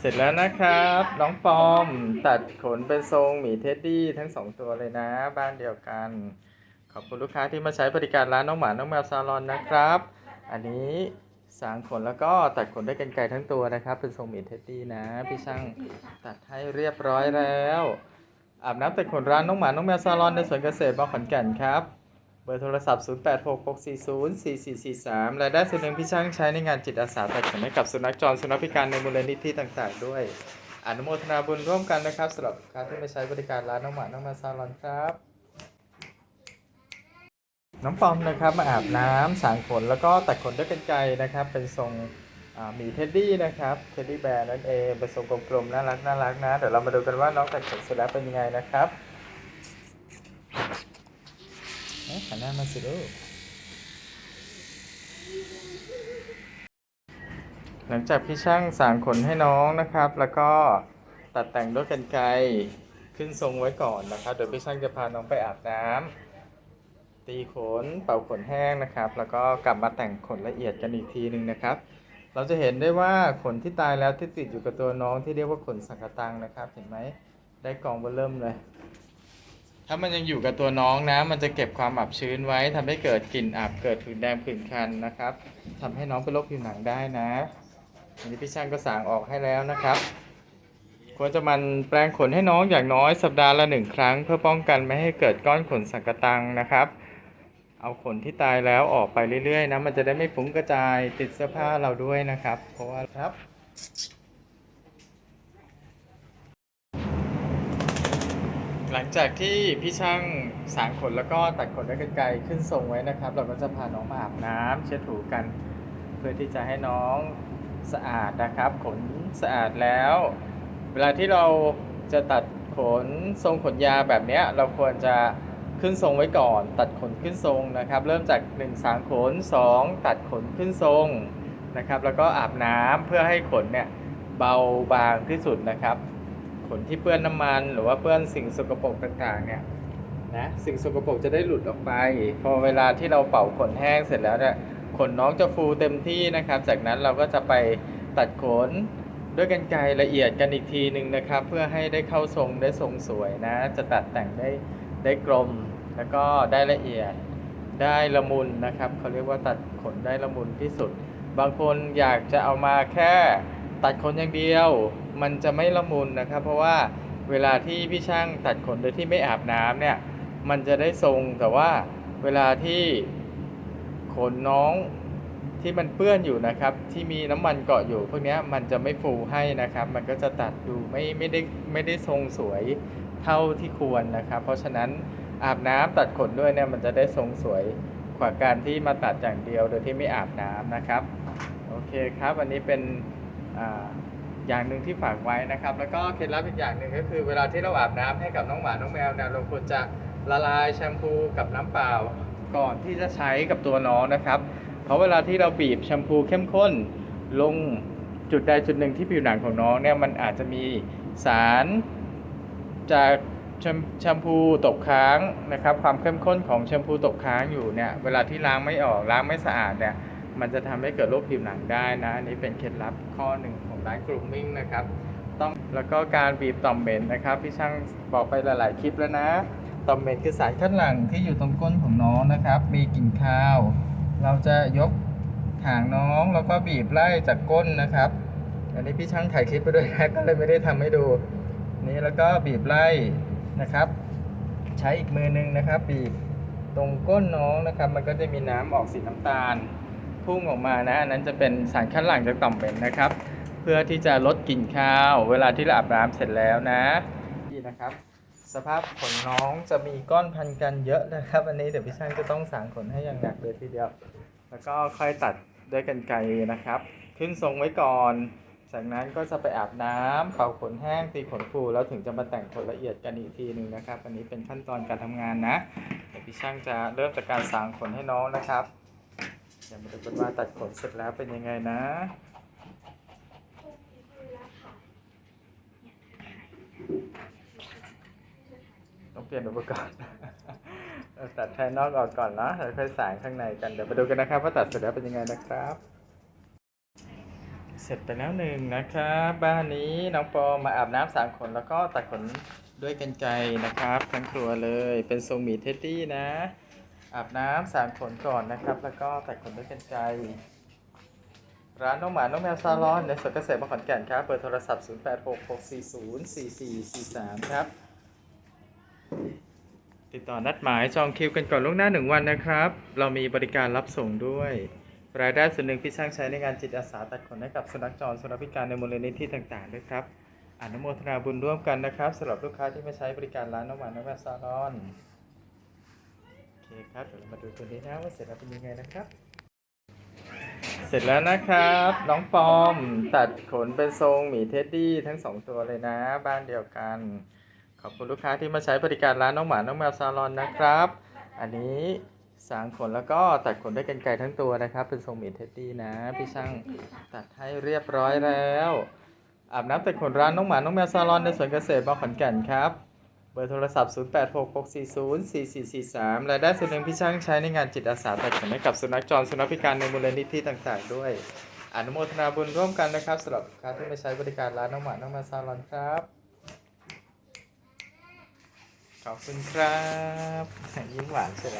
เสร็จแล้วนะครับ น้องปอมตัดขนเป็นทรงหมีเท็ดดี้ทั้งสองตัวเลยนะ บ้านเดียวกัน ขอบคุณลูกค้าที่มาใช้บริการร้านน้องหมา น้องแมวซาลอนนะครับ อันนี้สางขนแล้วก็ตัดขนด้วยกันไกรทั้งตัวนะครับ เป็นทรงหมีเท็ดดี้นะ พี่ช่างตัดให้เรียบร้อยแล้วอาบน้ำตัดขนร้านน้องหมา น้องแมวซาลอนในสวนเกษตรบางขอนแก่นครับ เบอร์โทรศัพท์ 0866404443 รายได้ส่วนหนึ่งพี่ช่างใช้ในงานจิตอาสาตัดขนให้กับสุนัขจรสุนัขพิการในมูลนิธิต่าง ๆ ด้วย อนุโมทนาบุญร่วมกันนะครับสำหรับลูกค้าที่มาใช้บริการร้านน้องหมาน้องแมวซาลอนครับ น้องปอมนะครับมาอาบน้ำสางขนแล้วก็ตัดขนด้วยกันไกรนะครับ เป็นทรงอ่าหมีเท็ดดี้นะครับเท็ดดี้แบร์นั่นเองเป็นทรงกลมๆน่ารักน่ารักนะเดี๋ยวเรามาดูกันว่าน้องตัดขนเสร็จแล้วเป็นยังไงนะครับเอ๊ะ หันหน้ามาสิลูกหลังจากพี่ช่างสางขนให้น้องนะครับ แล้วก็ตัดแต่งด้วยกันไกรขึ้นทรงไว้ก่อนนะครับ เดี๋ยวพี่ช่างจะพาน้องไปอาบน้ำตีขนเป่าขนแห้งนะครับ แล้วก็กลับมาแต่งขนละเอียดกันอีกทีหนึ่งนะครับ เราจะเห็นได้ว่าขนที่ตายแล้วที่ติดอยู่กับตัวน้องที่เรียกว่าขนสังกตังนะครับ เห็นไหมได้กองเบอร์เริ่มเลย ถ้ามันยังอยู่กับตัวน้องนะ มันจะเก็บความอับชื้นไว้ทำให้เกิดกลิ่นอับเกิดผื่นแดงผื่นคันนะครับทำให้น้องเป็นโรคผิวหนังได้นะอันนี้พี่ช่างก็สางออกให้แล้วนะครับ ควรจะมันแปรงขนให้น้องอย่างน้อยสัปดาห์ละหนึ่งครั้ง เพื่อป้องกันไม่ให้เกิดก้อนขนสังกตังนะครับ เอาขนที่ตายแล้วออกไปเรื่อยๆนะมันจะได้ไม่ฟุ้งกระจายติดเสื้อผ้าเราด้วยนะครับ เพราะว่าครับ หลังจากที่พี่ช่างสางขนแล้วก็ตัดขนด้วยกันไกรขึ้นทรงไว้นะครับ เราก็จะพาน้องมาอาบน้ำเช็ดถูกัน เพื่อที่จะให้น้องสะอาดนะครับ ขนสะอาดแล้ว เวลาที่เราจะตัดขนทรงขนยาแบบนี้เราควรจะขึ้นทรงไว้ก่อน ตัดขนขึ้นทรงนะครับ เริ่มจาก 1 สางขน 2 ตัดขนขึ้นทรงนะครับ แล้วก็อาบน้ำเพื่อให้ขนเนี่ยเบาบางที่สุดนะครับ ขนที่เปื้อนน้ำมันหรือว่าเปื้อนสิ่งสกปรกต่างๆเนี่ยนะสิ่งสกปรกจะได้หลุดออกไป พอเวลาที่เราเป่าขนแห้งเสร็จแล้วเนี่ยขนน้องจะฟูเต็มที่นะครับ จากนั้นเราก็จะไปตัดขนด้วยกันไกรละเอียดกันอีกทีหนึ่งนะครับ เพื่อให้ได้เข้าทรงได้ทรงสวยนะ จะตัดแต่งได้ได้กลม แล้วก็ได้ละเอียดได้ละมุนนะครับเขาเรียกว่าตัดขนได้ละมุนที่สุด บางคนอยากจะเอามาแค่ ตัดขนอย่างเดียว มันจะไม่ละมุนนะครับ เพราะว่าเวลาที่พี่ช่างตัดขนโดยที่ไม่อาบน้ำเนี่ย มันจะได้ทรงแต่ว่าเวลาที่ขนน้องที่มันเปื้อนอยู่นะครับ ที่มีน้ำมันเกาะอยู่พวกนี้มันจะไม่ฟูให้นะครับ มันก็จะตัดดูไม่ไม่ได้ไม่ได้ทรงสวยเท่าที่ควรนะครับ เพราะฉะนั้นอาบน้ำตัดขนด้วยเนี่ยมันจะได้ทรงสวยกว่าการที่มาตัดอย่างเดียวโดยที่ไม่อาบน้ำนะครับ โอเคครับอันนี้เป็น อย่างหนึ่งที่ฝากไว้นะครับ แล้วก็เคล็ดลับอีกอย่างหนึ่งก็คือ เวลาที่เราอาบน้ำให้กับน้องหมาน้องแมวเนี่ยเราควรจะละลายแชมพูกับน้ำเปล่าก่อนที่จะใช้กับตัวน้องนะครับ เพราะเวลาที่เราบีบแชมพูเข้มข้น ลงจุดใดจุดหนึ่งที่ผิวหนังของน้องเนี่ยมันอาจจะมีสารจากแชมพูตกค้างนะครับ ความเข้มข้นของแชมพูตกค้างอยู่เนี่ยเวลาที่ล้างไม่ออกล้างไม่สะอาดเนี่ย มันจะทำให้เกิดโรคผิวหนังได้นะ อันนี้เป็นเคล็ดลับข้อหนึ่งของร้านกรูมมิ่งนะครับ ต้องแล้วก็การบีบต่อมเหม็นนะครับ พี่ช่างบอกไปหลาย ๆ คลิปแล้วนะ ต่อมเหม็นคือสารคัดหลั่งที่อยู่ตรงก้นของน้องนะครับ มีกลิ่นคาว เราจะยกหางน้องแล้วก็บีบไล่จากก้นนะครับ อันนี้พี่ช่างถ่ายคลิปไปด้วยนะก็เลยไม่ได้ทำให้ดู นี่แล้วก็บีบไล่นะครับ ใช้อีกมือหนึงนะครับ บีบตรงก้นน้องนะครับ มันก็จะมีน้ำออกสีน้ำตาล พุ่งออกมานะอันนั้นจะเป็นสารคัดหลั่งจากต่อมเหม็นนะครับ เพื่อที่จะลดกลิ่นคาว เวลาที่เราอาบน้ำเสร็จแล้วนะนี่นะครับ สภาพขนน้องจะมีก้อนพันกันเยอะนะครับ อันนี้เดี๋ยวพี่ช่างจะต้องสางขนให้อย่างหนักเลยทีเดียว แล้วก็ค่อยตัดด้วยกันไกรนะครับ ขึ้นทรงไว้ก่อน จากนั้นก็จะไปอาบน้ำเป่าขนแห้งตีขนฟูแล้วถึงจะมาแต่งขนละเอียดกันอีกทีหนึ่งนะครับ อันนี้เป็นขั้นตอนการทำงานนะเดี๋ยวพี่ช่างจะเริ่มจากการสางขนให้น้องนะครับ เดี๋ยวมาดูกันว่าตัดขนเสร็จแล้วเป็นยังไงนะต้องเปลี่ยนอุปกรณ์ตัดภายนอกออกก่อนเนาะแล้วค่อยสางข้างในกันเดี๋ยวมาดูกันนะครับว่าตัดเสร็จแล้วเป็นยังไงนะครับ เสร็จไปแล้วหนึ่งนะครับบ้านนี้น้องปอมาอาบน้ำสามขนแล้วก็ตัดขนด้วยกันไกนะครับ ทั้งตัวเลยเป็นทรงหมีเท็ดดี้นะ อาบน้ำสามขนก่อนนะครับ แล้วก็ตัดขนด้วยกันไกรร้านน้องหมา น้องแมวซาลอนในสวนเกษตรมขอนแก่นครับ เบอร์โทรศัพท์ 0866404443 ครับ ติดต่อนัดหมายจองคิวกันก่อนล่วงหน้าหนึ่งวันนะครับ เรามีบริการรับส่งด้วย รายได้ส่วนหนึ่งพี่ช่างใช้ในงานจิตอาสาตัดขนให้กับสุนัขจรสุนัขพิการในมูลนิธิต่างๆด้วยครับอนุโมทนาบุญร่วมกันนะครับสำหรับลูกค้าที่มาใช้บริการร้านน้องหวาน้องแมวซาลอน เคครับเดี๋ยวเรามาดูตัวนี้นะว่าเสร็จแล้วเป็นยังไงนะครับ เสร็จแล้วนะครับ น้องปอมตัดขนเป็นทรงหมีเท็ดดี้ทั้งสองตัวเลยนะ บ้านเดียวกัน ขอบคุณลูกค้าที่มาใช้บริการร้านน้องหมา น้องแมวซาลอนนะครับ อันนี้สางขนแล้วก็ตัดขนด้วยกันไกทั้งตัวนะครับ เป็นทรงหมีเท็ดดี้นะ พี่ช่างตัดให้เรียบร้อยแล้วอาบน้ำตัดขนร้านน้องหมา น้องแมวซาลอนในสวนเกษตรบางขอนแก่นครับ บอร์โทรศัพท์ 0866404443 รายได้ส่วนหนึ่งพี่ช่างใช้ในงานจิตอาสาตัดขนให้กับสุนัขจรสุนัขพิการในมูลนิธิต่างๆ ด้วย อนุโมทนาบุญร่วมกันนะครับสำหรับลูกค้าที่มาใช้บริการร้านน้องหมา น้องแมวซาลอนครับ ขอบคุณครับ ยิ้มหวานใช่ไหม